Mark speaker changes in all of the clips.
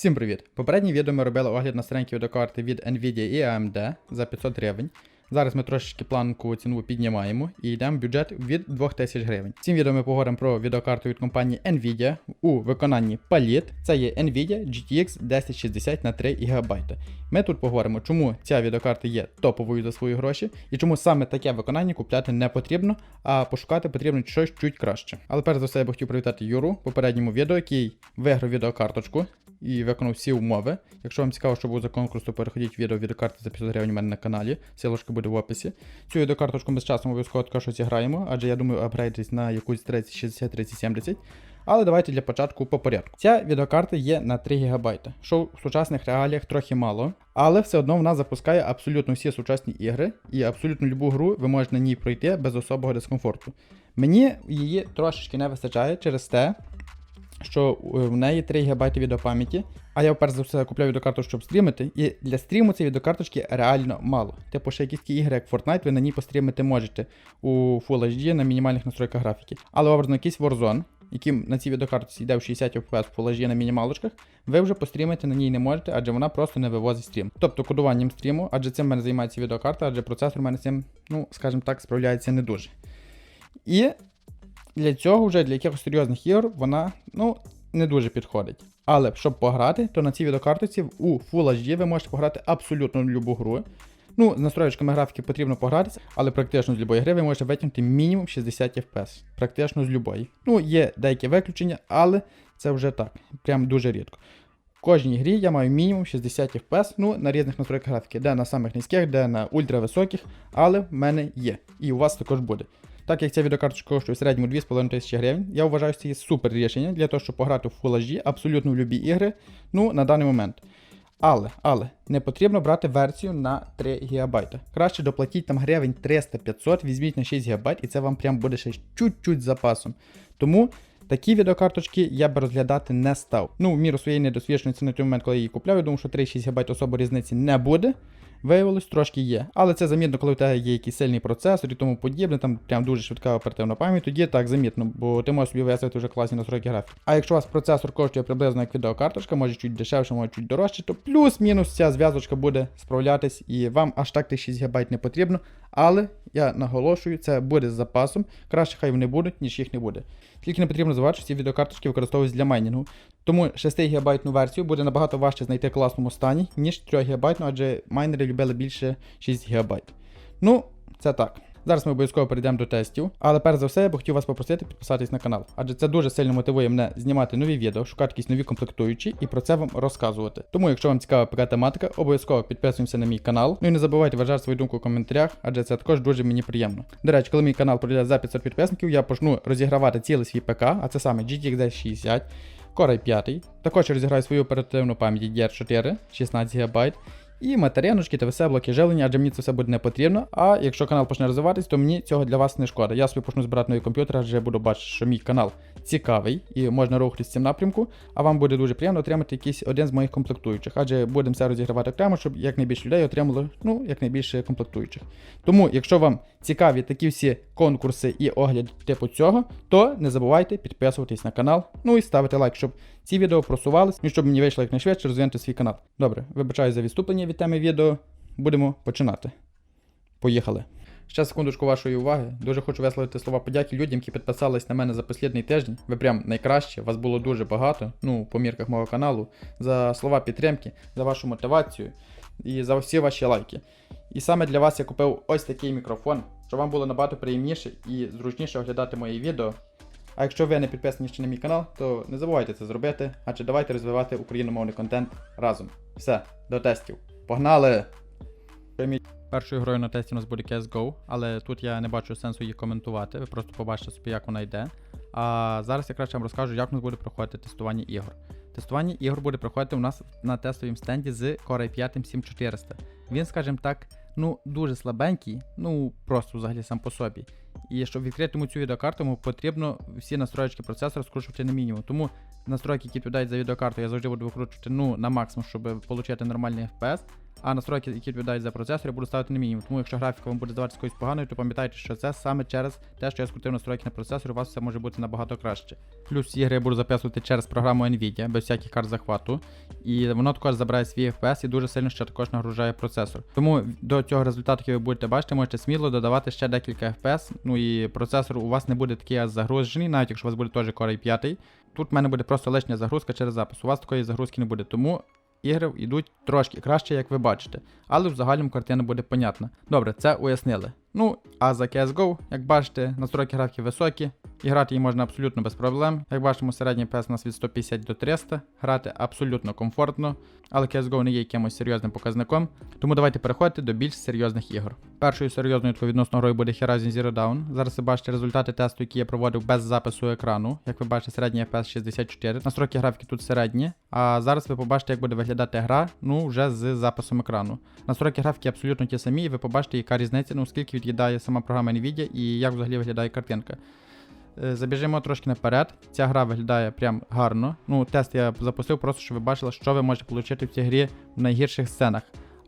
Speaker 1: Всім привіт! Попереднє відео ми робили огляд на старенькі відеокарти від Nvidia і AMD за 500 гривень. Зараз ми трошечки планку ціну піднімаємо і йдемо в бюджет від 2000 гривень. В цім відео ми поговоримо про відеокарту від компанії Nvidia у виконанні Palit. Це є Nvidia GTX 1060 на 3 ГБ. Ми тут поговоримо, чому ця відеокарта є топовою за свої гроші і чому саме таке виконання купляти не потрібно, а пошукати потрібно щось чуть краще. Але перш за все я би хотів привітати Юру в попередньому відео, який виграв відеокарточку і виконав всі умови. Якщо вам цікаво, що був за конкурс, то переходіть відео відеокарти за 500 гривень у мене на каналі. Силочка буде в описі. Цю відеокарточку ми з часом обов'язково також зіграємо, адже я думаю, апгрейдитись на якусь 3060 3070. Але давайте для початку по порядку. Ця відеокарта є на 3 ГБ, що в сучасних реаліях трохи мало, але все одно вона запускає абсолютно всі сучасні ігри, і абсолютно любу гру ви можете на ній пройти без особого дискомфорту. Мені її трошечки не вистачає через те, що е, в неї 3 ГБ відеопам'яті, а я перш за все купляю відеокарту, щоб стрімити. І для стріму цієї відеокарточки реально мало. Типу, ще якісь такі ігри, як Fortnite, ви на ній пострімити можете у Full HD на мінімальних настройках графіки. Але образно якийсь Warzone, яким на цій відеокартці йде в 60 FPS Full HD на мінімалочках, ви вже пострімити на ній не можете, адже вона просто не вивозить стрім. Тобто кодуванням стріму, адже цим в мене займається відеокарта, адже процесор в мене цим, ну, скажімо так, справляється не дуже. І для цього вже для якихось серйозних ігор вона ну, не дуже підходить. Але щоб пограти, то на цій відеокартці у Full HD ви можете пограти абсолютно любу гру. Ну, з настроєчками графіки потрібно погратися, але практично з любої гри ви можете витягнути мінімум 60 FPS. Практично з любої. Ну, є деякі виключення, але це вже так. Прям дуже рідко. В кожній грі я маю мінімум 60 FPS, ну, на різних настройках графіки, де на самих низьких, де на ультрависоких, але в мене є. І у вас також буде. Так як ця відеокарточка коштує в середньому 2,5 тисячі гривень, я вважаю, що це є супер рішення для того, щоб пограти в Full HD абсолютно в любі ігри, ну, на даний момент. Але, але, не потрібно брати версію на 3 ГБ. Краще доплатіть там гривень 300-500, візьміть на 6 ГБ, і це вам прям буде ще чуть-чуть запасом. Тому такі відеокарточки я би розглядати не став. Ну, в міру своєї недосвідченості на той момент, коли я її купляв, я думав, що 3-6 ГБ особо різниці не буде. Виявилось, трошки є. Але це замітно, коли у тебе є якийсь сильний процесор і тому подібне, там прям дуже швидка оперативна пам'ять, тоді так замітно, бо ти можеш собі виявити вже класні настройки графіки. А якщо у вас процесор коштує приблизно як відеокарточка, може чуть дешевше, може чуть дорожче, то плюс-мінус ця зв'язочка буде справлятись і вам аж так тих 6 ГБ не потрібно. Але я наголошую, це буде з запасом. Краще хай вони будуть, ніж їх не буде. Тільки не потрібно забувати, що ці відеокарточки використовують для майнінгу. Тому 6 гігабайтну версію буде набагато важче знайти в класному стані, ніж 3 гігабайтну, адже майнери любили більше 6 гігабайт. Ну, це так. Зараз ми обов'язково перейдемо до тестів. Але перш за все, я б хотів вас попросити підписатись на канал, адже це дуже сильно мотивує мене знімати нові відео, шукати якісь нові комплектуючі і про це вам розказувати. Тому, якщо вам цікава така тематика, обов'язково підписуємося на мій канал. Ну і не забувайте вважати свою думку в коментарях, адже це також дуже мені приємно. До речі, коли мій канал пройде за 500 підписників, я почну розігравати цілий свій ПК, а це саме GTX 1060. Core i 5, також розіграю свою оперативну пам'ять DDR4 16 ГБ. І матеріночки та все блоки живлення, адже мені це все буде не потрібно. А якщо канал почне розвиватись, то мені цього для вас не шкода. Я собі почну збирати нові комп'ютер, адже буду бачити, що мій канал цікавий і можна рухатись в цьому напрямку. А вам буде дуже приємно отримати якийсь один з моїх комплектуючих, адже будемо все розігравати окремо, щоб якнайбільше людей отримало ну, якнайбільше комплектуючих. Тому, якщо вам цікаві такі всі конкурси і огляд типу цього, то не забувайте підписуватись на канал, ну і ставити лайк, щоб ці відео просувались, і щоб мені вийшло якнайшвидше розвинути свій канал. Добре, вибачаю за відступлення від теми відео. Будемо починати. Поїхали. Ще секундочку вашої уваги. Дуже хочу висловити слова подяки людям, які підписались на мене за послідний тиждень. Ви прям найкраще, вас було дуже багато, ну, по мірках мого каналу, за слова підтримки, за вашу мотивацію і за всі ваші лайки. І саме для вас я купив ось такий мікрофон, щоб вам було набагато приємніше і зручніше оглядати мої відео. А якщо ви не підписані ще на мій канал, то не забувайте це зробити, адже давайте розвивати україномовний контент разом. Все, до тестів. Погнали! Першою грою на тесті у нас буде CSGO, але тут я не бачу сенсу її коментувати, ви просто побачите собі, як вона йде. А зараз я краще вам розкажу, як у нас буде проходити тестування ігор. Тестування ігор буде проходити у нас на тестовому стенді з Core i 5 7400. Він, скажімо так, ну дуже слабенький, ну просто взагалі сам по собі. І щоб відкрити цю відеокарту, йому потрібно всі настройки процесора скручувати на мінімум. Тому настройки, які відповідають за відеокарту, я завжди буду викручувати ну, на максимум, щоб отримати нормальний FPS. А настройки, які відповідають за процесор, я буду ставити на мінімум. Тому якщо графіка вам буде здаватися якоюсь поганою, то пам'ятайте, що це саме через те, що я скрутив настройки на процесор, у вас все може бути набагато краще. Плюс ігри я буду записувати через програму Nvidia, без всяких карт захвату. І воно також забирає свій FPS і дуже сильно ще також нагружає процесор. Тому до цього результату, який ви будете бачити, можете сміло додавати ще декілька FPS. Ну і процесор у вас не буде такий аж загружений, навіть якщо у вас буде теж Core i 5. Тут в мене буде просто лишня загрузка через запис. У вас такої загрузки не буде. Тому ігри йдуть трошки краще, як ви бачите. Але в загальному картина буде понятна. Добре, це уяснили. Ну, а за CSGO, як бачите, настройки графіки високі, і грати її можна абсолютно без проблем. Як бачимо, середній PS у нас від 150 до 300, грати абсолютно комфортно, але CSGO не є якимось серйозним показником. Тому давайте переходити до більш серйозних ігор. Першою серйозною відносно грою буде Horizon Zero Dawn. Зараз ви бачите результати тесту, які я проводив без запису екрану. Як ви бачите, середній FPS 64. Настройки графіки тут середні. А зараз ви побачите, як буде виглядати гра, ну вже з записом екрану. Настройки графіки абсолютно ті самі, і ви побачите, яка різниця, ну скільки від'їдає сама програма Nvidia і як взагалі виглядає картинка. Е, Забіжимо трошки наперед. Ця гра виглядає прям гарно. Ну, тест я запустив, просто щоб ви бачили, що ви можете отримати в цій грі в найгірших сценах.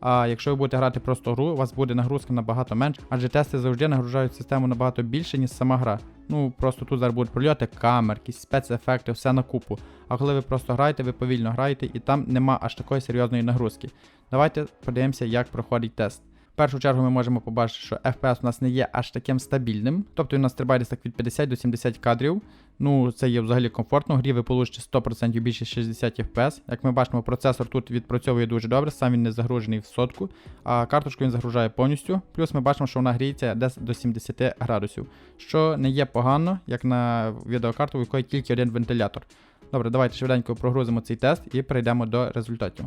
Speaker 1: А якщо ви будете грати просто гру, у вас буде нагрузка набагато менше, адже тести завжди нагружають систему набагато більше, ніж сама гра. Ну просто тут зараз будуть прольоти камер, якісь спецефекти, все на купу. А коли ви просто граєте, ви повільно граєте і там нема аж такої серйозної нагрузки. Давайте подивимося, як проходить тест. В першу чергу ми можемо побачити, що FPS у нас не є аж таким стабільним. Тобто він у нас стрибає десь так від 50 до 70 кадрів. Ну, це є взагалі комфортно. В грі ви получите 100% більше 60 FPS. Як ми бачимо, процесор тут відпрацьовує дуже добре, сам він не загружений в сотку, а карточку він загружає повністю. Плюс ми бачимо, що вона гріється десь до 70 градусів, що не є погано, як на відеокарту, у якої тільки один вентилятор. Добре, давайте швиденько прогрузимо цей тест і перейдемо до результатів.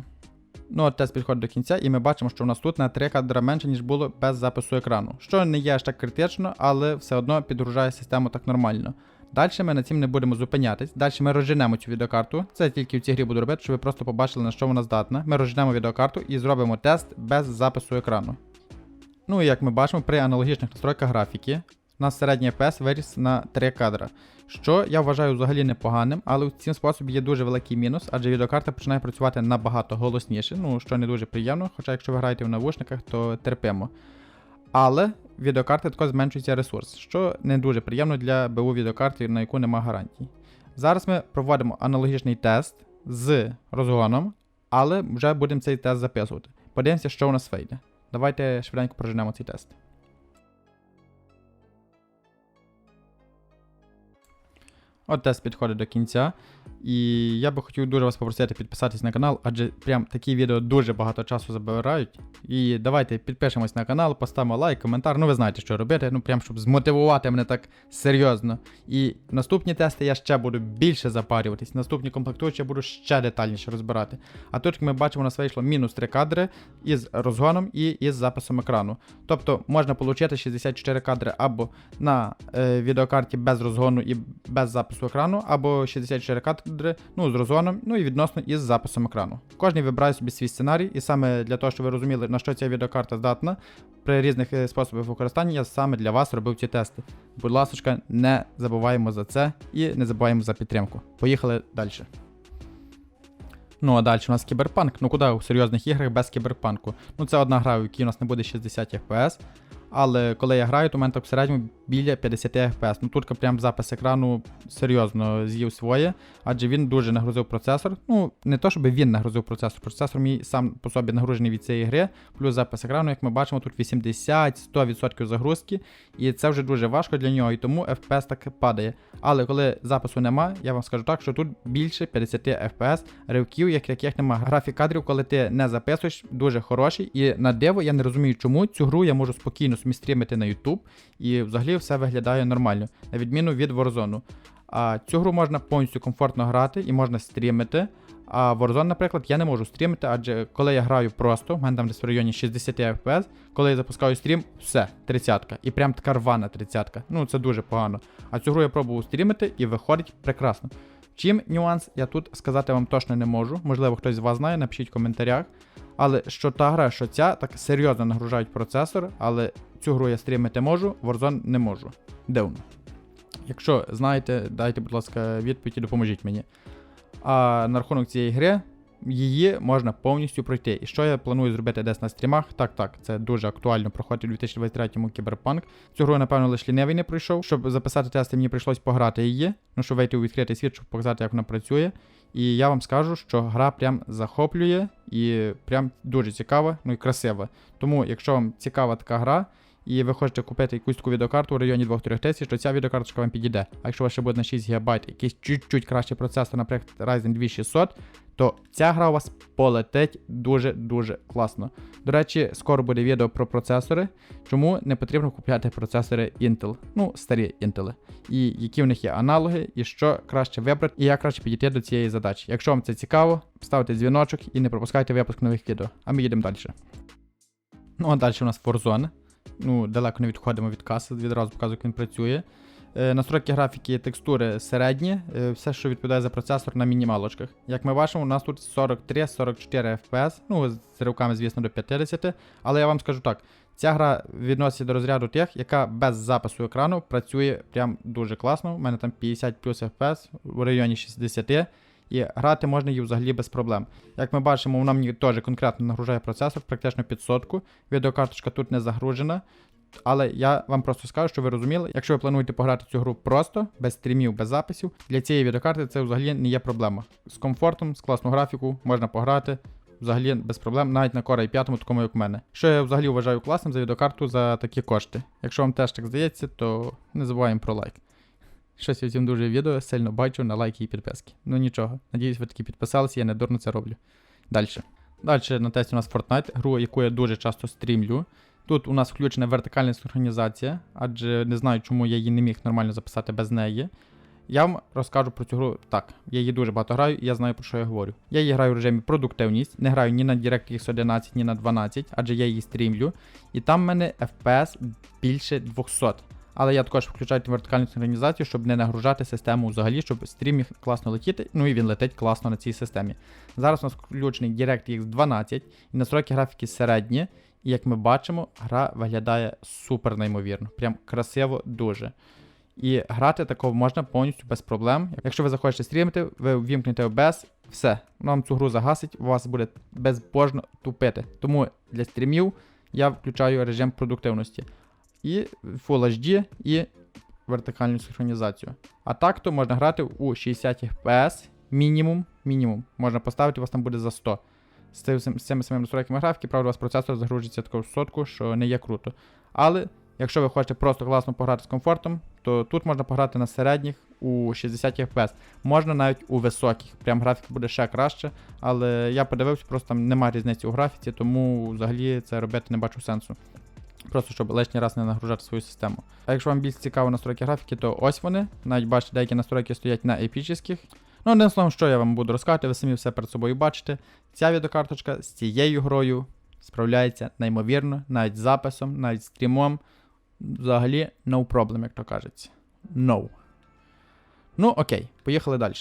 Speaker 1: Ну, от тест підходить до кінця, і ми бачимо, що у нас тут на 3 кадра менше, ніж було без запису екрану. Що не є аж так критично, але все одно підгружає систему так нормально. Далі ми на цим не будемо зупинятись. Далі ми розженемо цю відеокарту. Це тільки в цій грі буду робити, щоб ви просто побачили, на що вона здатна. Ми розженемо відеокарту і зробимо тест без запису екрану. Ну і як ми бачимо, при аналогічних настройках графіки у нас середній FPS виріс на 3 кадра. Що я вважаю взагалі непоганим, але в цім способі є дуже великий мінус, адже відеокарта починає працювати набагато голосніше, ну що не дуже приємно, хоча якщо ви граєте в навушниках, то терпимо. Але відеокарти також зменшується ресурс, що не дуже приємно для БУ відеокарти, на яку нема гарантій. Зараз ми проводимо аналогічний тест з розгоном, але вже будемо цей тест записувати. Подивимося, що у нас вийде. Давайте швиденько проженемо цей тест. От тест підходить до кінця. І я би хотів дуже вас попросити підписатись на канал, адже прям такі відео дуже багато часу забирають. І давайте підпишемось на канал, поставимо лайк, коментар. Ну ви знаєте, що робити. Ну прям щоб змотивувати мене так серйозно. І наступні тести я ще буду більше запарюватись. Наступні комплектуючі я буду ще детальніше розбирати. А тут, як ми бачимо, у нас вийшло мінус 3 кадри із розгоном і із записом екрану. Тобто можна отримати 64 кадри або на е, відеокарті без розгону і без запису екрану, або 64 кадри ну, з розгоном, ну і відносно із записом екрану. Кожний вибирає собі свій сценарій, і саме для того, щоб ви розуміли, на що ця відеокарта здатна, при різних е, способах використання я саме для вас робив ці тести. Будь ласка, не забуваємо за це і не забуваємо за підтримку. Поїхали далі. Ну а далі у нас кіберпанк. Ну куди у серйозних іграх без кіберпанку? Ну це одна гра, в якій у нас не буде 60 FPS. Але коли я граю, то у мене так в середньому біля 50 FPS. Ну тут прям запис екрану серйозно з'їв своє, адже він дуже нагрузив процесор. Ну, не то, щоб він нагрузив процесор. Процесор мій сам по собі нагружений від цієї гри, плюс запис екрану, як ми бачимо, тут 80-100% загрузки. І це вже дуже важко для нього, і тому FPS так падає. Але коли запису нема, я вам скажу так, що тут більше 50 FPS, ривків, як яких нема. Графік кадрів, коли ти не записуєш, дуже хороший. І на диво я не розумію, чому цю гру я можу спокійно стрімити на YouTube, і взагалі все виглядає нормально, на відміну від Warzone. А цю гру можна повністю комфортно грати і можна стрімити. А Warzone, наприклад, я не можу стрімити, адже коли я граю просто, в мене там десь в районі 60 FPS, коли я запускаю стрім, все, 30-ка. І прям така рвана 30-ка. Ну це дуже погано. А цю гру я пробував стрімити і виходить прекрасно. Чим нюанс, я тут сказати вам точно не можу. Можливо, хтось з вас знає, напишіть в коментарях. Але що та гра, що ця, так серйозно нагружають процесор, але цю гру я стрімити можу, Warzone не можу. Дивно. Якщо знаєте, дайте, будь ласка, відповідь і допоможіть мені. А на рахунок цієї гри, її можна повністю пройти. І що я планую зробити десь на стрімах? Так, так, це дуже актуально проходити у 2023-му кіберпанк. Цю гру, напевно, лише лінивий не пройшов. Щоб записати тести, мені прийшлось пограти її. Ну, щоб вийти у відкритий світ, щоб показати, як вона працює. І я вам скажу, що гра прям захоплює і прям дуже цікава, ну і красива. Тому, якщо вам цікава така гра, і ви хочете купити якусь таку відеокарту у районі 2-3 тисяч, то ця відеокарточка вам підійде. А якщо у вас ще буде на 6 ГБ якийсь чуть-чуть кращий процесор, наприклад, Ryzen 2600, то ця гра у вас полетить дуже-дуже класно. До речі, скоро буде відео про процесори, чому не потрібно купляти процесори Intel, ну, старі Intel, і які в них є аналоги, і що краще вибрати, і як краще підійти до цієї задачі. Якщо вам це цікаво, ставте дзвіночок і не пропускайте випуск нових відео. А ми їдемо далі. Ну, а далі у нас Warzone. Ну, далеко не відходимо від каси, відразу показую, як він працює. Е, настройки графіки, текстури середні, е, все, що відповідає за процесор на мінімалочках. Як ми бачимо, у нас тут 43-44 FPS, ну, з руками, звісно, до 50, але я вам скажу так. Ця гра відноситься до розряду тих, яка без запису екрану працює прям дуже класно. У мене там 50 плюс FPS в районі 60, і грати можна її взагалі без проблем. Як ми бачимо, вона мені теж конкретно нагружає процесор, практично під сотку. Відеокарточка тут не загружена. Але я вам просто скажу, що ви розуміли, якщо ви плануєте пограти цю гру просто, без стрімів, без записів, для цієї відеокарти це взагалі не є проблема. З комфортом, з класну графіку можна пограти. Взагалі без проблем, навіть на Core i 5, такому як у мене. Що я взагалі вважаю класним за відеокарту за такі кошти. Якщо вам теж так здається, то не забуваємо про лайк. Щось я в цьому дуже відео сильно бачу на лайки і підписки. Ну нічого. Надіюсь, ви таки підписалися, я не дурно це роблю. Далі. Далі на тесті у нас Fortnite, гру, яку я дуже часто стрімлю. Тут у нас включена вертикальна синхронізація, адже не знаю, чому я її не міг нормально записати без неї. Я вам розкажу про цю гру так. Я її дуже багато граю, і я знаю про що я говорю. Я її граю в режимі продуктивність, не граю ні на DirectX 11, ні на 12, адже я її стрімлю. І там в мене FPS більше 200. Але я також включаю вертикальну синхронізацію, щоб не нагружати систему взагалі, щоб стрім міг класно летіти. Ну і він летить класно на цій системі. Зараз у нас включений DirectX 12 і настройки графіки середні. І як ми бачимо, гра виглядає супер неймовірно. Прям красиво дуже. І грати такого можна повністю без проблем. Якщо ви захочете стрімити, ви ввімкнете OBS, все, вам цю гру загасить, у вас буде безбожно тупити. Тому для стрімів я включаю режим продуктивності. І Full HD, і вертикальну синхронізацію. А так то можна грати у 60 FPS мінімум. Мінімум. Можна поставити, у вас там буде за 100. З цим- з цими самими настройками графіки, правда, у вас процесор загружується таку сотку, що не є круто. Але якщо ви хочете просто класно пограти з комфортом, то тут можна пограти на середніх у 60 FPS. Можна навіть у високих. Прям графіка буде ще краще. Але я подивився, просто там немає різниці у графіці, тому взагалі це робити не бачу сенсу. Просто щоб лишній раз не нагружати свою систему. А якщо вам більш цікаво настройки графіки, то ось вони. Навіть бачите, деякі настройки стоять на епічних. Ну, одним словом, що я вам буду розказувати, ви самі все перед собою бачите. Ця відеокарточка з цією грою справляється неймовірно, навіть з записом, навіть стрімом. Взагалі, no problem, як то кажеться. No. Ну, окей, поїхали далі.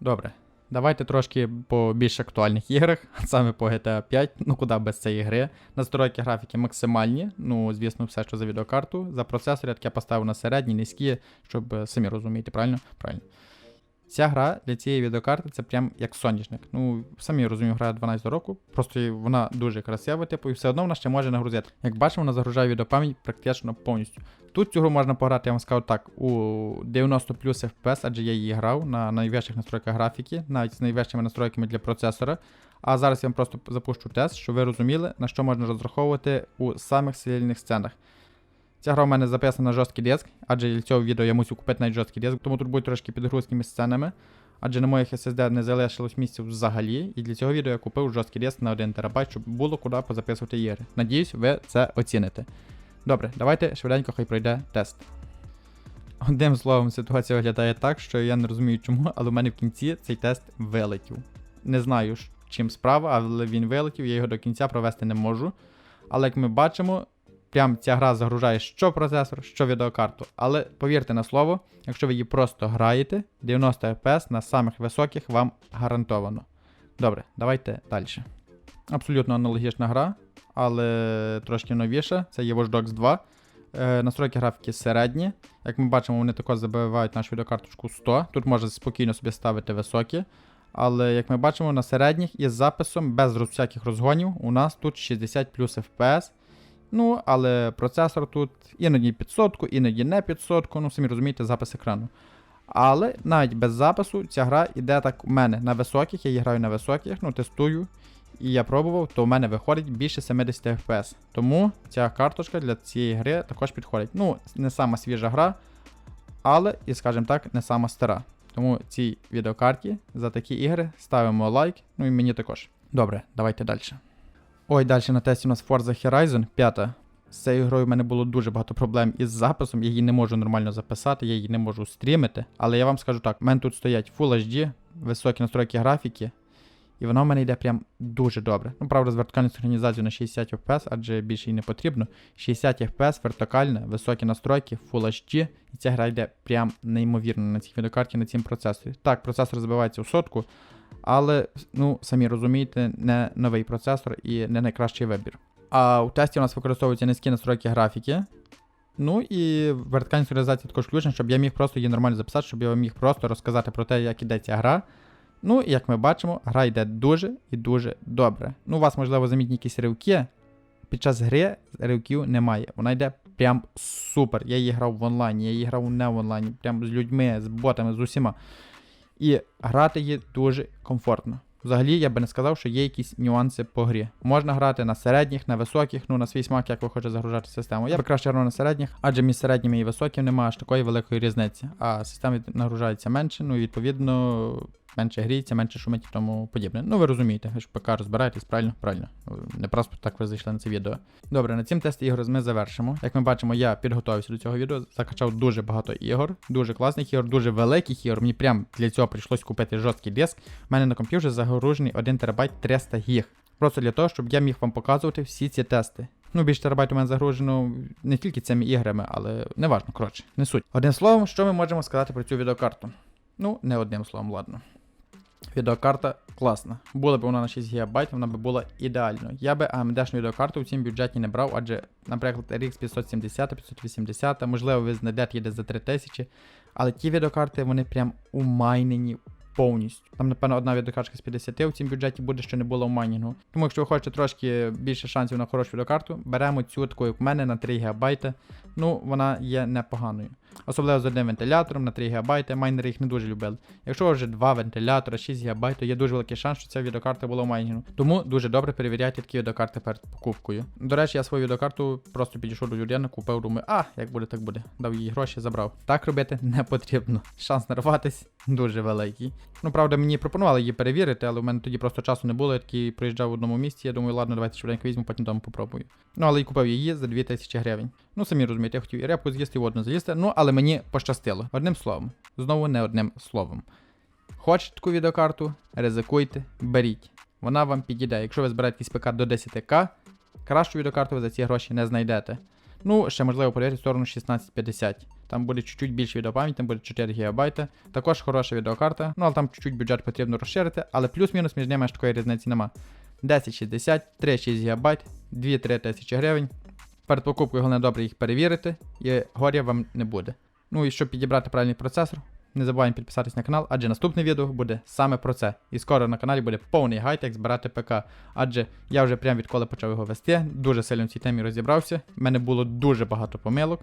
Speaker 1: Добре. Давайте трошки по більш актуальних іграх, а саме по GTA 5, ну куди без цієї гри. Настройки графіки максимальні. Ну, звісно, все, що за відеокарту. За процесор я таке поставив на середні, низькі, щоб е, самі розумієте, правильно? Правильно. Ця гра для цієї відеокарти це прям як соняшник. Ну, самі розумію, гра 12 року, просто вона дуже красива, типу, і все одно вона ще може нагрузити. Як бачимо, вона загружає відеопам'ять практично повністю. Тут цю гру можна пограти, я вам скажу так, у 90 плюс FPS, адже я її грав на найвищих настройках графіки, навіть з найвищими настройками для процесора. А зараз я вам просто запущу тест, щоб ви розуміли, на що можна розраховувати у самих сильних сценах. Ця гра у мене записана на жорсткий диск, адже для цього відео я мусив купити навіть жорсткий диск, тому тут будуть трошки підгрузки між сценами. Адже на моїх SSD не залишилось місця взагалі, і для цього відео я купив жорсткий диск на 1 ТБ, щоб було куди позаписувати ігри. Надіюсь, ви це оціните. Добре, давайте швиденько хай пройде тест. Одним словом, ситуація виглядає так, що я не розумію чому, але в мене в кінці цей тест вилетів. Не знаю, чим справа, але він вилетів, я його до кінця провести не можу. Але як ми бачимо, прям ця гра загружає що процесор, що відеокарту. Але повірте на слово, якщо ви її просто граєте, 90 FPS на самих високих вам гарантовано. Добре, давайте далі. Абсолютно аналогічна гра, але трошки новіша. Це є Watch Dogs 2. Е, настройки графіки середні. Як ми бачимо, вони також забивають нашу відеокарточку 100. Тут можна спокійно собі ставити високі. Але як ми бачимо, на середніх із записом без всяких розгонів у нас тут 60 плюс FPS. Ну, але процесор тут іноді під сотку, іноді не під сотку, ну самі розумієте, запис екрану. Але навіть без запису ця гра іде так у мене на високих, я її граю на високих, ну тестую. І я пробував, то у мене виходить більше 70 FPS. Тому ця карточка для цієї гри також підходить. Ну, не сама свіжа гра, але, і скажімо так, не сама стара. Тому цій відеокарті за такі ігри ставимо лайк, ну і мені також. Добре, давайте далі. Ой, далі на тесті у нас Forza Horizon 5. З цією грою в мене було дуже багато проблем із записом, я її не можу нормально записати, я її не можу стрімити. Але я вам скажу так, в мене тут стоять Full HD, високі настройки графіки, і вона в мене йде прям дуже добре. Ну, правда, з вертикальною синхронізацією на 60 FPS, адже більше їй не потрібно. 60 FPS, вертикальна, високі настройки, Full HD, і ця гра йде прям неймовірно на цій відеокарті, на цім процесорі. Так, процесор збивається у сотку, але, ну, самі розумієте, не новий процесор і не найкращий вибір. А у тесті у нас використовуються низькі настройки графіки. Ну і вертикальна синхронізація також включена, щоб я міг просто її нормально записати, щоб я міг просто розказати про те, як іде ця гра. Ну, і як ми бачимо, гра йде дуже і дуже добре. Ну, у вас, можливо, замітні якісь ривки. Під час гри ривків немає. Вона йде прям супер. Я її грав в онлайні, я її грав не в онлайні, прям з людьми, з ботами, з усіма. І грати її дуже комфортно. Взагалі, я би не сказав, що є якісь нюанси по грі. Можна грати на середніх, на високих, ну на свій смак, як ви хочете загружати систему. Я би краще грав на середніх, адже між середніми і високими немає аж такої великої різниці. А система нагружається менше, ну і відповідно менше гріється, менше шумить і тому подібне. Ну ви розумієте, ви ж ПК розбираєтесь, правильно? Правильно. Не просто так ви зайшли на це відео. Добре, на цім тесті ігор ми завершимо. Як ми бачимо, я підготувався до цього відео, закачав дуже багато ігор, дуже класних ігор, дуже великих ігор. Мені прям для цього прийшлось купити жорсткий диск. У мене на комп'ютері загружений 1 терабайт 300 гіг. Просто для того, щоб я міг вам показувати всі ці тести. Ну, більше терабайт у мене загружено не тільки цими іграми, але не важно, коротше, не суть. Одним словом, що ми можемо сказати про цю відеокарту? Ну, не одним словом, ладно. Відеокарта класна. Була б вона на 6 ГБ, вона б була ідеальною. Я би AMD-шну відеокарту в цім бюджеті не брав, адже, наприклад, RX 570, 580, можливо, ви знайдете її за 3000. Але ті відеокарти, вони прям умайнені повністю. Там, напевно, одна відеокартка з 50 в цім бюджеті буде, що не було в майнінгу. Тому, якщо ви хочете трошки більше шансів на хорошу відеокарту, беремо цю таку, як в мене, на 3 ГБ. Ну, вона є непоганою. Особливо з одним вентилятором на 3 ГБ, майнери їх не дуже любили. Якщо вже два вентилятора, 6 ГБ, то є дуже великий шанс, що ця відеокарта була в майнінгу. Тому дуже добре перевіряйте такі відеокарти перед покупкою. До речі, я свою відеокарту просто підійшов до людини, купив, думаю, а, як буде, так буде. Дав їй гроші, забрав. Так робити не потрібно. Шанс нарватись дуже великий. Ну, правда, мені пропонували її перевірити, але у мене тоді просто часу не було. Я такий приїжджав в одному місці. Я думаю, ладно, давайте швиденько візьму, потім вдома попробую. Ну, але й купив її за 2000 гривень. Ну, самі розумієте, я хотів і репку з'їсти, і водну з'їсти. Ну, але мені пощастило. Одним словом. Знову не одним словом. Хочете таку відеокарту, ризикуйте, беріть. Вона вам підійде. Якщо ви збираєте якийсь ПК до 10к, кращу відеокарту ви за ці гроші не знайдете. Ну, ще можливо перейти в сторону 1650. Там буде чуть-чуть більше відеопам'ять, там буде 4 ГБ. Також хороша відеокарта. Ну, але там чуть-чуть бюджет потрібно розширити, але плюс-мінус між ними аж такої різниці нема. 1060, 3-6 ГБ, 2-3 тисячі гривень. Перед покупкою головне добре їх перевірити, і горя вам не буде. Ну і щоб підібрати правильний процесор, не забуваємо підписатись на канал, адже наступне відео буде саме про це. І скоро на каналі буде повний гайд, як збирати ПК. Адже я вже прямо відколи почав його вести, дуже сильно в цій темі розібрався. У мене було дуже багато помилок,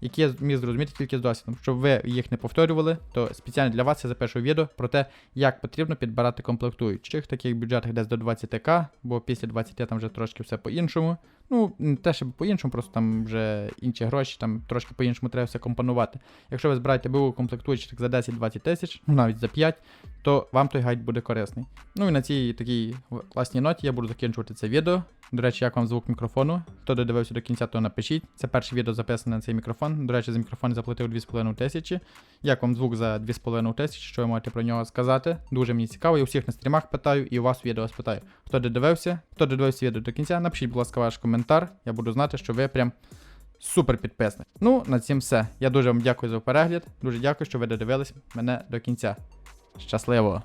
Speaker 1: які я міг зрозуміти тільки з досвідом. Щоб ви їх не повторювали, то спеціально для вас я запишу відео про те, як потрібно підбирати комплектуючих таких бюджетах десь до 20к, бо після 20 там вже трошки все по-іншому. Ну, те, щоб по-іншому, просто там вже інші гроші, там трошки по-іншому треба все компонувати. Якщо ви збираєте БУ комплектуючих так за 10-20 тисяч, ну навіть за 5, то вам той гайд буде корисний. Ну і на цій такій класній ноті я буду закінчувати це відео. До речі, як вам звук мікрофону? Хто додивився до кінця, то напишіть. Це перше відео записане на цей мікрофон. До речі, за мікрофон заплатив 2,5 тисячі. Як вам звук за 2,5 тисячі, що ви можете про нього сказати? Дуже мені цікаво. Я у всіх на стрімах питаю і у вас відео спитаю. Хто додивився? Хто додивився відео до кінця, напишіть, будь ласка, ваш коментар. Я буду знати, що ви прям супер підписник. Ну, на цім все. Я дуже вам дякую за перегляд. Дуже дякую, що ви додивились мене до кінця. Щасливо!